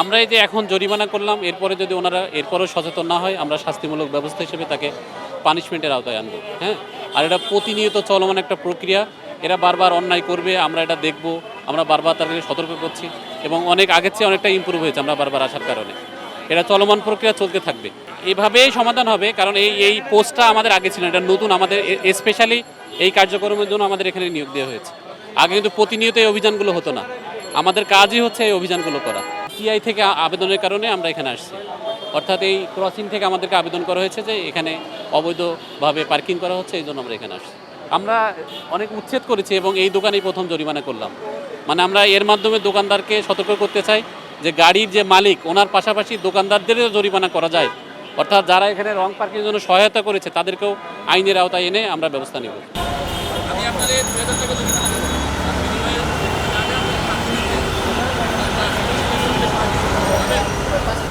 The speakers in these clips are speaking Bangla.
আমরা এই যে এখন জরিমানা করলাম, এরপরে যদি ওনারা এরপরেও সচেতন না হয়, আমরা শাস্তিমূলক ব্যবস্থা হিসেবে তাকে পানিশমেন্টের আওতায় আনব হ্যাঁ? আর এটা প্রতিনিয়ত চলমান একটা প্রক্রিয়া, এরা বারবার অন্যায় করবে, আমরা এটা দেখব, আমরা বারবার তাদেরকে সতর্ক করছি, এবং অনেক আগের চেয়ে অনেকটা ইম্প্রুভ হয়েছে আমরা বারবার আসার কারণে। এটা চলমান প্রক্রিয়া চলতে থাকবে। এভাবেই সমাধান হবে, কারণ এই এই পোস্টটা আমাদের আগে ছিল এটা নতুন, আমাদের স্পেশালি এই কার্যক্রমের জন্য আমাদের এখানে নিয়োগ দেওয়া হয়েছে। আগে কিন্তু প্রতিনিয়ত এই অভিযানগুলো হতো না। আমাদের কাজই হচ্ছে এই অভিযানগুলো করা। টিআই থেকে আবেদনের কারণে আমরা এখানে আসছি। অর্থাৎ এই ক্রসিং থেকে আমাদেরকে আবেদন করা হয়েছে যে এখানে অবৈধভাবে পার্কিং করা হচ্ছে, এই জন্য আমরা এখানে আসছি। আমরা অনেক উচ্ছেদ করেছি এবং এই দোকানেই প্রথম জরিমানা করলাম। মানে আমরা এর মাধ্যমে দোকানদারকে সতর্ক করতে চাই যে গাড়ির যে মালিক, ওনার পাশাপাশি দোকানদারদেরও জরিমানা করা যায়। অর্থাৎ যারা এখানে রং পার্কিংয়ের জন্য সহায়তা করেছে, তাদেরকেও আইনের আওতায় এনে আমরা ব্যবস্থা নেব। আমি আপনাদের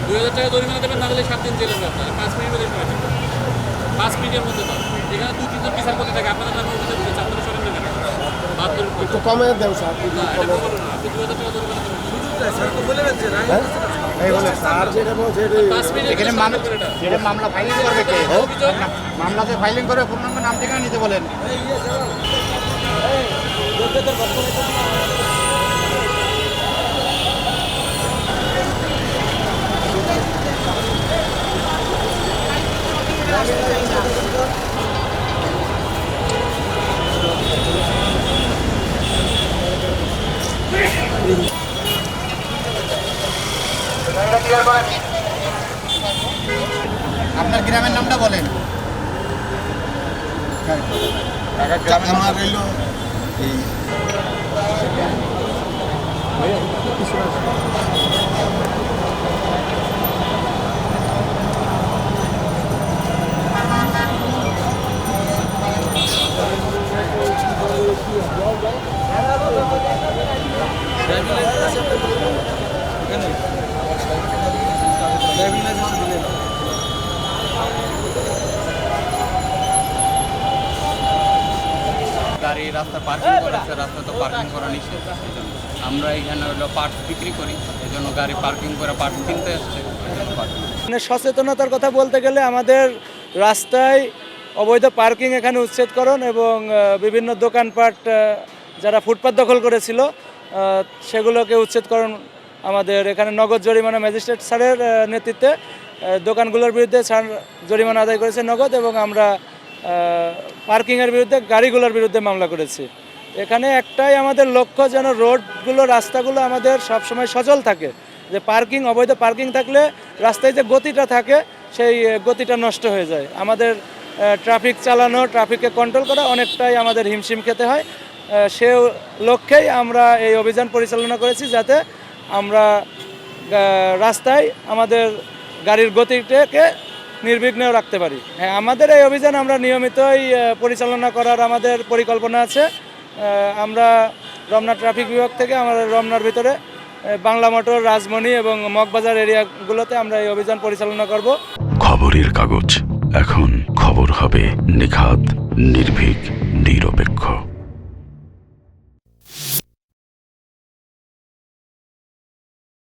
দুই হাজার টাকা জরিমানা দেবেন না হলে সাত দিন জেলে পাঁচ মিনিটের মধ্যে সময় থাকবে। পাঁচ মিনিটের মধ্যে দাও এখানে দু তিনজন বিচার করতে থাকে আপনাদের নামে অভিযোগ দিচ্ছে আপনারা সরেন না কেন বাহাত্তর একটু কমে দেন স্যার না, এটা না। আপনি দু হাজার টাকা জরিমানা দেবেন হ্যাঁ মামলা ফাইলিং করবে কে মামলাতে ফাইলিং করে পূর্ণাঙ্গ নাম ঠিকানা নিতে বলেন আপনার গ্রামের নামটা বলেন। আমার রইল এই গাড়ি রাস্তা পার্কিং করেছে রাস্তা তো পার্কিং করা নিষেধ আমরা এখানে হলো পার্টস বিক্রি করি এই জন্য গাড়ি পার্কিং করে পার্টস কিনতে। মানে সচেতনতার কথা বলতে গেলে আমাদের রাস্তায় অবৈধ পার্কিং এখানে উচ্ছেদকরণ এবং বিভিন্ন দোকানপাট যারা ফুটপাত দখল করেছিল সেগুলোকে উচ্ছেদকরণ আমাদের এখানে নগদ জরিমানা ম্যাজিস্ট্রেট স্যারের নেতৃত্বে দোকানগুলোর বিরুদ্ধে জরিমানা আদায় করেছে নগদ এবং আমরা পার্কিংয়ের বিরুদ্ধে গাড়িগুলোর বিরুদ্ধে মামলা করেছি। এখানে একটাই আমাদের লক্ষ্য যেন রোডগুলো, রাস্তাগুলো আমাদের সবসময় সচল থাকে। যে পার্কিং, অবৈধ পার্কিং থাকলে রাস্তায় যে গতিটা থাকে, সেই গতিটা নষ্ট হয়ে যায়। আমাদের ট্রাফিক চালানো, ট্রাফিককে কন্ট্রোল করা অনেকটাই আমাদের হিমশিম খেতে হয়। সে লক্ষ্যেই আমরা এই অভিযান পরিচালনা করেছি যাতে আমরা রাস্তায় আমাদের গাড়ির গতিটাকে নির্বিঘ্ন রাখতে পারি। হ্যাঁ আমাদের এই অভিযান আমরা নিয়মিতই পরিচালনা করার আমাদের পরিকল্পনা আছে। আমরা রমনা ট্রাফিক বিভাগ থেকে আমাদের রমনার ভিতরে বাংলা মোটর, রাজমণি এবং মগবাজার এরিয়াগুলোতে আমরা এই অভিযান পরিচালনা করব। খবরের কাগজ। এখন খবর হবে নিখাত, নির্ভীক, নিরপেক্ষ।